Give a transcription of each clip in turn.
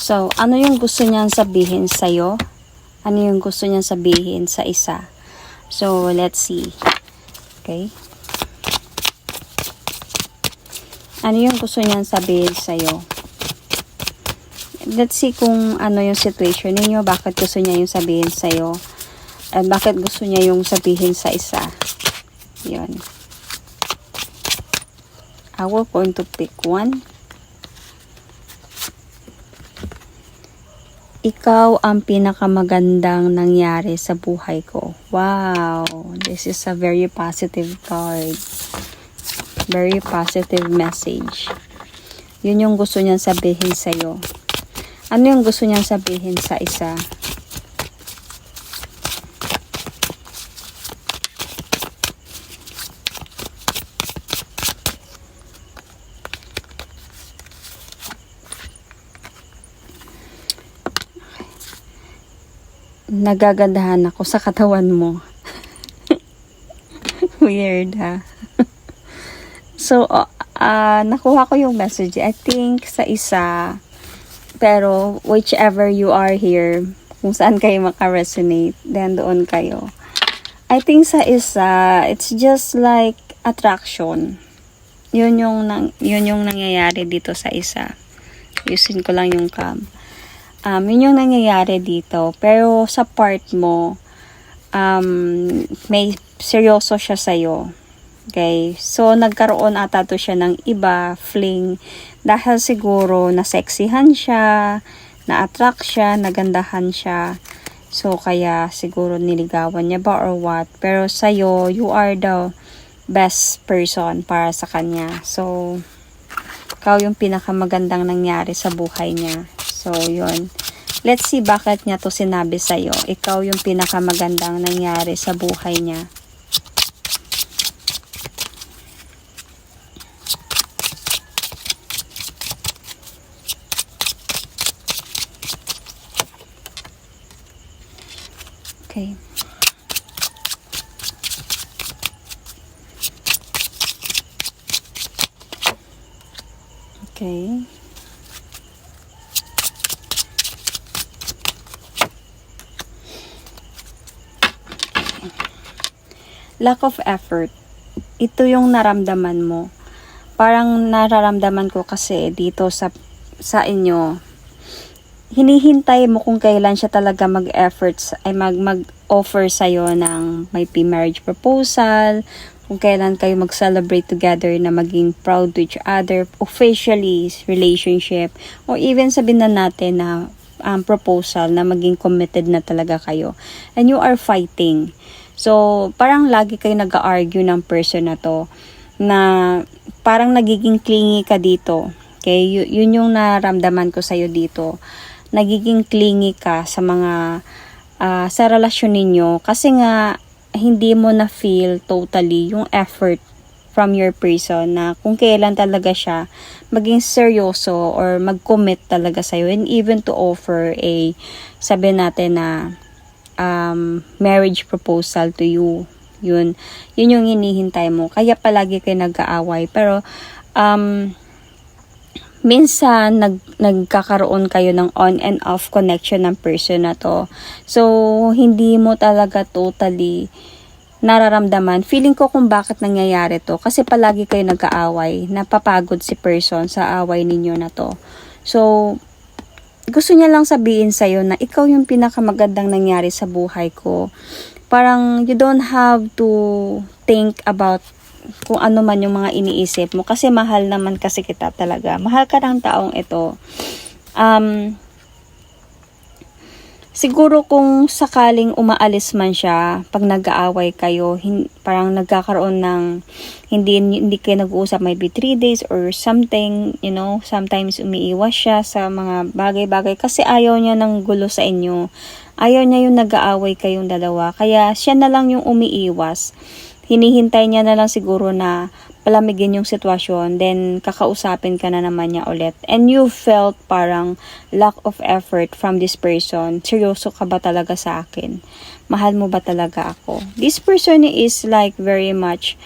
So, ano yung gusto niyang sabihin sa'yo? Ano yung gusto niyang sabihin sa isa? So, let's see. Okay? Ano yung gusto niyang sabihin sa'yo? Let's see kung ano yung situation ninyo, bakit gusto niya yung sabihin sa'yo, at bakit gusto niya yung sabihin sa isa. Yun. I will going to pick one. Ikaw ang pinakamagandang nangyari sa buhay ko. Wow! This is a very positive card. Very positive message. Yun yung gusto niyang sabihin sa'yo. Ano yung gusto niyang sabihin sa isa? Nagagandahan ako sa katawan mo. Weird ha. so, uh, nakuha ko yung message. I think sa isa, pero whichever you are here, kung saan kayo makaresonate, then doon kayo. I think sa isa, it's just like attraction. Yun yung, yun yung nangyayari dito sa isa. Yusin ko lang yung cam. Um, yun yung nangyayari dito. Pero sa part mo, um, may seryoso siya sa'yo. Okay? So, nagkaroon ata to siya ng iba, fling, dahil siguro naseksihan siya, na-attract siya, nagandahan siya. So, kaya siguro niligawan niya ba or what. Pero sa'yo, you are the best person para sa kanya. So, ikaw yung pinakamagandang nangyari sa buhay niya. So, yun. Let's see bakit niya to sinabi sa'yo. Ikaw yung pinakamagandang nangyari sa buhay niya. Okay. Okay. Lack of effort. Ito yung naramdaman mo. Parang nararamdaman ko kasi dito sa sa inyo, hinihintay mo kung kailan siya talaga mag-efforts ay mag mag-offer sa ng may pre-marriage proposal, kung kailan kayo mag-celebrate together na maging proud to each other, officially relationship, or even sabihin na natin na um, proposal na maging committed na talaga kayo. And you are fighting. So, parang lagi kayo nag-argue ng person na to na parang nagiging clingy ka dito. Okay? Y- yun yung naramdaman ko sa'yo dito nagiging clingy ka sa mga uh, sa relasyon ninyo kasi nga hindi mo na feel totally yung effort from your person na kung kailan talaga siya maging seryoso or mag-commit talaga sa'yo and even to offer a sabi natin na um, marriage proposal to you yun yun yung hinihintay mo kaya palagi kayo nag-aaway pero um, minsan nag, nagkakaroon kayo ng on and off connection ng person na to. So, hindi mo talaga totally nararamdaman. Feeling ko kung bakit nangyayari to. Kasi palagi kayo nag-aaway. Napapagod si person sa away ninyo na to. So, gusto niya lang sabihin sa'yo na ikaw yung pinakamagandang nangyari sa buhay ko. Parang you don't have to think about kung ano man yung mga iniisip mo. Kasi mahal naman kasi kita talaga. Mahal ka ng taong ito. Um, siguro kung sakaling umaalis man siya, pag nag-aaway kayo, hin- parang nagkakaroon ng, hindi, hindi kayo nag-uusap maybe 3 days or something, you know, sometimes umiiwas siya sa mga bagay-bagay kasi ayaw niya ng gulo sa inyo. Ayaw niya yung nag-aaway kayong dalawa. Kaya siya na lang yung umiiwas hinihintay niya na lang siguro na palamigin yung sitwasyon, then kakausapin ka na naman niya ulit. And you felt parang lack of effort from this person. Seryoso ka ba talaga sa akin? Mahal mo ba talaga ako? This person is like very much,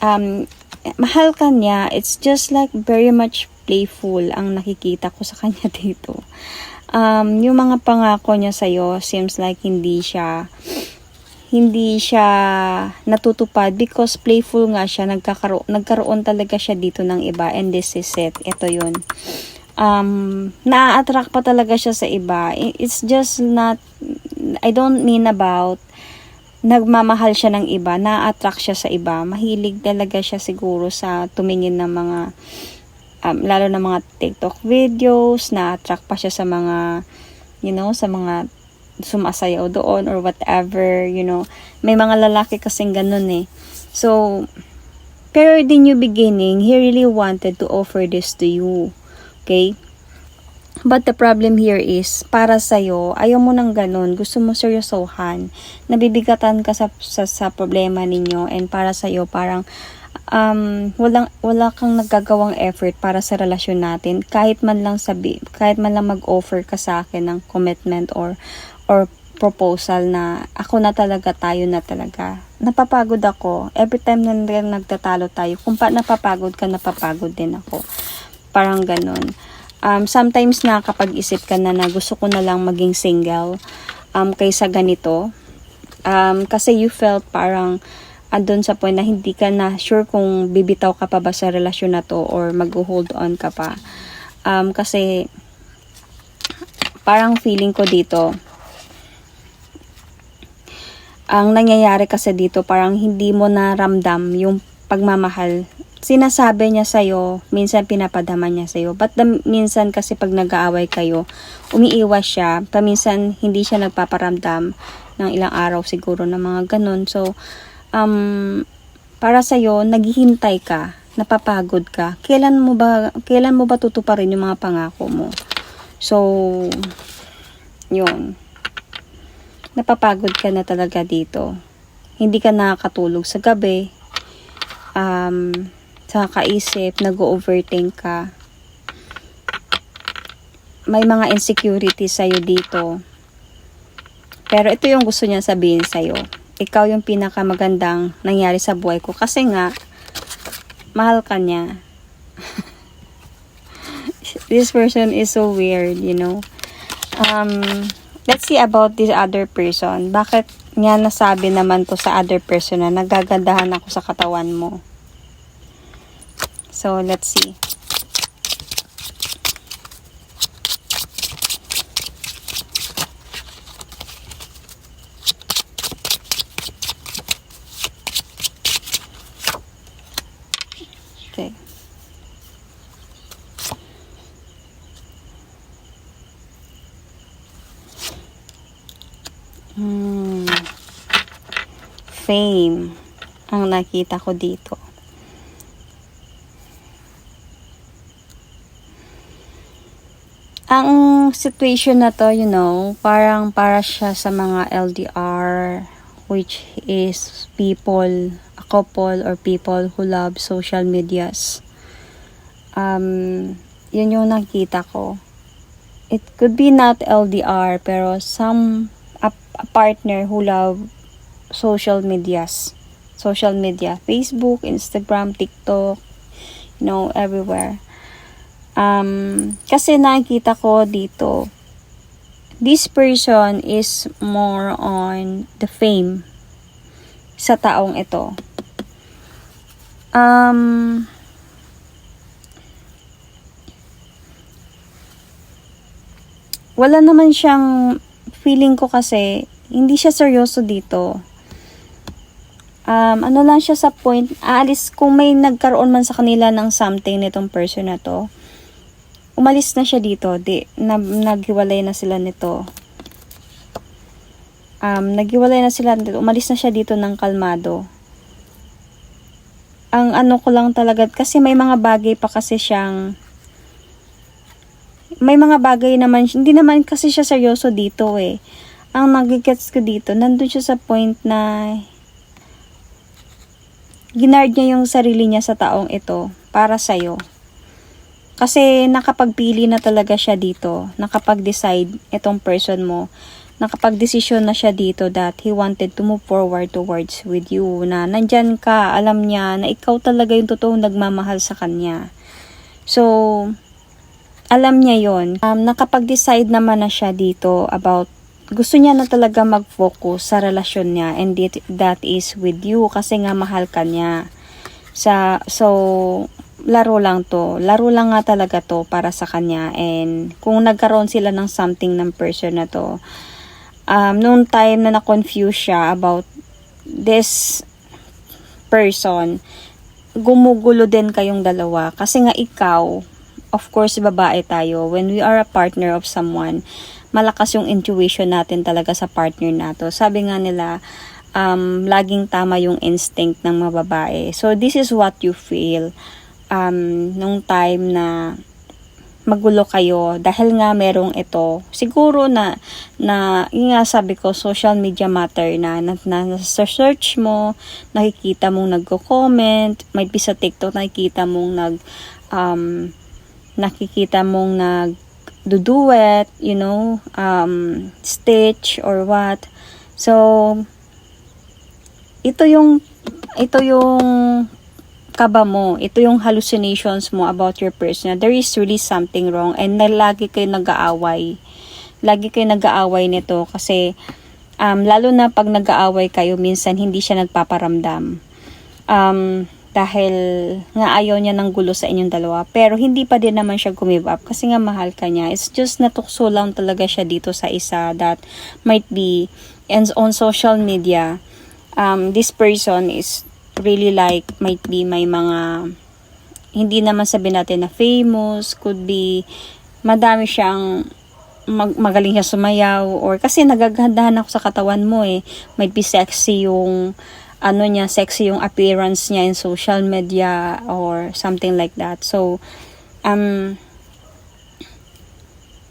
um, mahal ka niya. It's just like very much playful ang nakikita ko sa kanya dito. Um, yung mga pangako niya sa'yo seems like hindi siya hindi siya natutupad because playful nga siya, nagkakaroon, nagkaroon talaga siya dito ng iba and this is it. Ito yun. Um, na-attract pa talaga siya sa iba. It's just not, I don't mean about nagmamahal siya ng iba, na-attract siya sa iba. Mahilig talaga siya siguro sa tumingin ng mga, um, lalo na mga TikTok videos, na-attract pa siya sa mga, you know, sa mga sumasayaw doon or whatever, you know. May mga lalaki kasing ganun eh. So, pero the new beginning, he really wanted to offer this to you. Okay? But the problem here is, para sa'yo, ayaw mo ng ganun, gusto mo seryosohan, nabibigatan ka sa, sa, sa problema ninyo, and para sa'yo, parang, um, walang, wala kang nagagawang effort para sa relasyon natin, kahit man lang sabi, kahit man lang mag-offer ka sa akin ng commitment or, or proposal na ako na talaga, tayo na talaga. Napapagod ako. Every time na nagtatalo tayo, kung pa napapagod ka, napapagod din ako. Parang ganun um, sometimes nakakapag-isip ka na na gusto ko na lang maging single um, kaysa ganito. Um, kasi you felt parang andun sa point na hindi ka na sure kung bibitaw ka pa ba sa relasyon na to or mag-hold on ka pa. Um, kasi parang feeling ko dito, ang nangyayari kasi dito parang hindi mo naramdam yung pagmamahal sinasabi niya sa'yo, minsan pinapadama niya sa'yo. But the, minsan kasi pag nag-aaway kayo, umiiwas siya. Paminsan hindi siya nagpaparamdam ng ilang araw siguro na mga ganun. So, um, para sa'yo, naghihintay ka, napapagod ka. Kailan mo ba, kailan mo ba tutuparin yung mga pangako mo? So, yun. Napapagod ka na talaga dito. Hindi ka nakakatulog sa gabi. Um, sa kaisip, nag-overthink ka. May mga insecurities sa'yo dito. Pero ito yung gusto niya sabihin sa'yo. Ikaw yung pinakamagandang nangyari sa buhay ko. Kasi nga, mahal ka niya. This person is so weird, you know. Um, let's see about this other person. Bakit niya nasabi naman to sa other person na nagagandahan ako sa katawan mo? So, let's see. Fame ang nakita ko dito. Ang situation na to, you know, parang para siya sa mga LDR which is people, a couple or people who love social medias. Um, yun yung nakita ko. It could be not LDR pero some a, a partner who love social medias. Social media, Facebook, Instagram, TikTok, you know, everywhere. Um, kasi nakikita ko dito, this person is more on the fame sa taong ito. Um, wala naman siyang feeling ko kasi hindi siya seryoso dito. Um, ano lang siya sa point, aalis kung may nagkaroon man sa kanila ng something nitong person na to, umalis na siya dito. Di, na, naghiwalay na sila nito. Um, naghiwalay na sila nito. Umalis na siya dito ng kalmado. Ang ano ko lang talaga, kasi may mga bagay pa kasi siyang may mga bagay naman, hindi naman kasi siya seryoso dito eh. Ang nagigets ko dito, nandun siya sa point na ginard niya yung sarili niya sa taong ito para sa'yo. Kasi nakapagpili na talaga siya dito. Nakapag-decide itong person mo. Nakapag-desisyon na siya dito that he wanted to move forward towards with you. Na nandyan ka, alam niya na ikaw talaga yung totoong nagmamahal sa kanya. So, alam niya yon. Um, nakapag-decide naman na siya dito about gusto niya na talaga mag-focus sa relasyon niya and it, that is with you kasi nga mahal ka niya. Sa, so, laro lang to. Laro lang nga talaga to para sa kanya and kung nagkaroon sila ng something ng person na to, um, nung time na na-confuse siya about this person, gumugulo din kayong dalawa kasi nga ikaw, of course babae tayo, when we are a partner of someone, malakas yung intuition natin talaga sa partner nato. Sabi nga nila, um, laging tama yung instinct ng mga babae. So, this is what you feel um, nung time na magulo kayo dahil nga merong ito siguro na na yun nga sabi ko social media matter na na, na, search mo nakikita mong nagko-comment might be sa TikTok nakikita mong nag um, nakikita mong nag duduet, you know, um, stitch or what. So, ito yung, ito yung kaba mo, ito yung hallucinations mo about your person. There is really something wrong and na lagi kayo nag-aaway. Lagi kayo nag-aaway nito kasi um, lalo na pag nag-aaway kayo, minsan hindi siya nagpaparamdam. Um, dahil nga ayaw niya ng gulo sa inyong dalawa. Pero hindi pa din naman siya gumive up kasi nga mahal ka niya. It's just natukso lang talaga siya dito sa isa that might be and on social media um, this person is really like might be may mga hindi naman sabi natin na famous could be madami siyang mag, magaling siya sumayaw or kasi nagagandahan ako sa katawan mo eh might be sexy yung ano niya, sexy yung appearance niya in social media or something like that. So, um,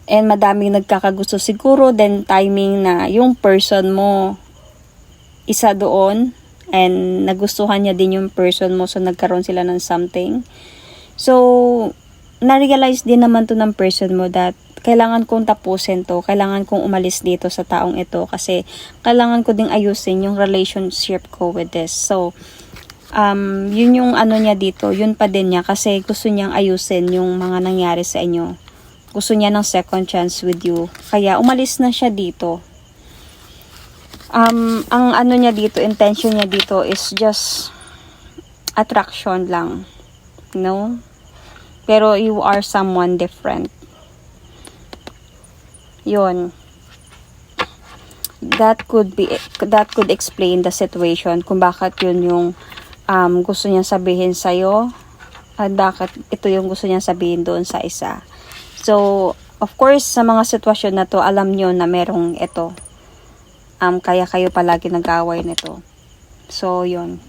and madaming nagkakagusto siguro, then timing na yung person mo isa doon and nagustuhan niya din yung person mo so nagkaroon sila ng something. So, na-realize din naman to ng person mo that kailangan kong tapusin to, kailangan kong umalis dito sa taong ito kasi kailangan ko ding ayusin yung relationship ko with this. So, um, yun yung ano niya dito, yun pa din niya kasi gusto niyang ayusin yung mga nangyari sa inyo. Gusto niya ng second chance with you. Kaya umalis na siya dito. Um, ang ano niya dito, intention niya dito is just attraction lang. No? Pero you are someone different yun. That could be that could explain the situation kung bakit yun yung um, gusto niya sabihin sa iyo at bakit ito yung gusto niya sabihin doon sa isa. So of course sa mga sitwasyon na to alam niyo na merong ito. Um, kaya kayo palagi nag-away nito. So yun